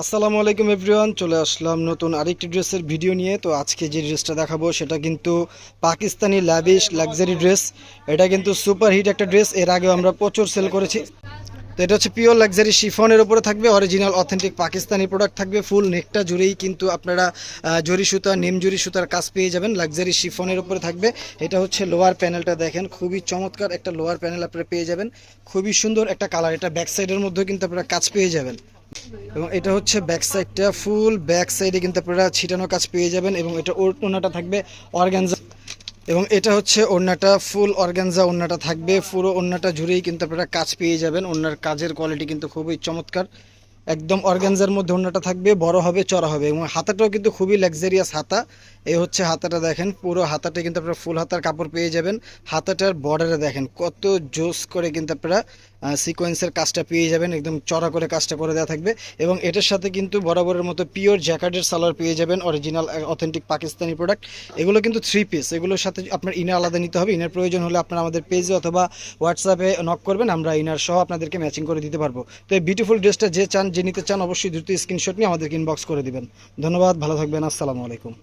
আসসালামু আলাইকুম এভরিওয়ান, চলে আসলাম নতুন আরেকটি ড্রেসের ভিডিও নিয়ে। তো আজকে যে ড্রেসটা দেখাবো, সেটা কিন্তু পাকিস্তানি ল্যাবিশ লাক্সারি ড্রেস এটা কিন্তু সুপার হিট একটা ড্রেস এর আগেও আমরা প্রচুর সেল করেছি। তো এটা হচ্ছে পিওর লাক্সারি শিফনের উপরে থাকবে অরিজিনাল অথেন্টিক পাকিস্তানি প্রোডাক্ট থাকবে ফুল নেকটা জুড়েই কিন্তু আপনারা জরি সুতা, নিম জরি সুতার কাজ পেয়ে যাবেন লাক্সারি শিফনের উপরে থাকবে। এটা হচ্ছে লোয়ার প্যানেলটা দেখেন, খুবই চমৎকার একটা লোয়ার প্যানেল আপনারা পেয়ে যাবেন। খুবই সুন্দর একটা কালার এটা ব্যাক সাইডের মধ্যেও কিন্তু আপনারা কাজ পেয়ে যাবেন। এবং এটা হচ্ছে ব্যাক সাইডটা ফুল ব্যাক সাইডে কিন্তু আপনারা ছিটানো কাজ পেয়ে যাবেন এবং এটা ওড়নাটা থাকবে অর্গানজা এবং এটা হচ্ছে ওড়নাটা ফুল অর্গানজা ওড়নাটা থাকবে। পুরো ওড়নাটা জুড়েই কিন্তু আপনারা কাজ পেয়ে যাবেন। ওড়নার কাজের কোয়ালিটি কিন্তু খুবই চমৎকার। একদম অর্গানজার মধ্যে ওড়নাটা থাকবে, বড় হবে, চড়া হবে এবং হাতাটাও কিন্তু খুবই লাক্সারিয়াস হাতা। এই হচ্ছে হাতাটা দেখেন, পুরো হাতাটা কিন্তু আপনারা ফুল হাতার কাপড় পেয়ে যাবেন। হাতাটার বর্ডারে দেখেন, কত জোস করে কিন্তু আপনারা সিকোয়েন্সের কাজটা পেয়ে যাবেন, একদম চড়া করে কাজটা করে দেওয়া থাকবে। এবং এটার সাথে কিন্তু বরাবরের মতো পিওর জ্যাকেটের সালোয়ার পেয়ে যাবেন অরিজিনাল অথেন্টিক পাকিস্তানি প্রোডাক্ট এগুলো কিন্তু থ্রি পিস এগুলোর সাথে আপনার ইনার আলাদা নিতে হবে। ইনার প্রয়োজন হলে আপনার আমাদের পেজে অথবা হোয়াটসঅ্যাপে নক করবেন, আমরা ইনার সহ আপনাদেরকে ম্যাচিং করে দিতে পারব। তো এই বিউটিফুল ড্রেসটা যে চান, যে নিতে চান, অবশ্যই দ্রুত স্ক্রিনশট নিয়ে আমাদেরকে ইনবক্স করে দিবেন। ধন্যবাদ, ভালো থাকবেন, আসসালামু আলাইকুম।